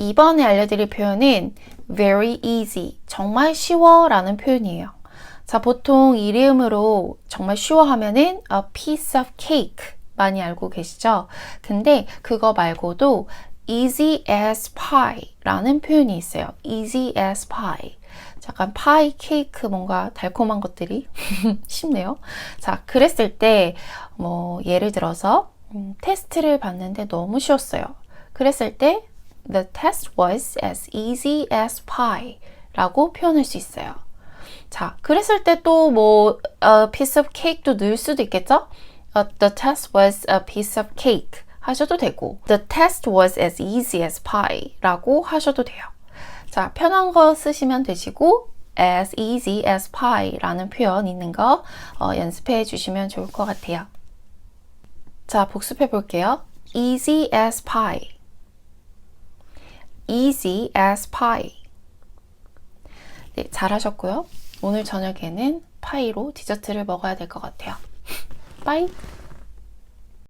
이번에 알려드릴 표현은 very easy, 정말 쉬워 라는 표현이에요. 자, 보통 이름으로 정말 쉬워 하면은 a piece of cake 많이 알고 계시죠? 근데 그거 말고도 easy as pie 라는 표현이 있어요. easy as pie. 잠깐 파이, 케이크 뭔가 달콤한 것들이 쉽네요. 자, 그랬을 때 뭐 예를 들어서 음, 테스트를 봤는데 너무 쉬웠어요. 그랬을 때 the test was as easy as pie 라고 표현할 수 있어요. 자, 그랬을 때 또 뭐 a piece of cake도 넣을 수도 있겠죠? Uh, the test was a piece of cake 하셔도 되고 the test was as easy as pie 라고 하셔도 돼요. 자, 편한 거 쓰시면 되시고 as easy as pie 라는 표현 있는 거 어, 연습해 주시면 좋을 것 같아요. 자, 복습해 볼게요. easy as pie easy as pie 네, 잘하셨고요. 오늘 저녁에는 파이로 디저트를 먹어야 될 것 같아요. 빠이!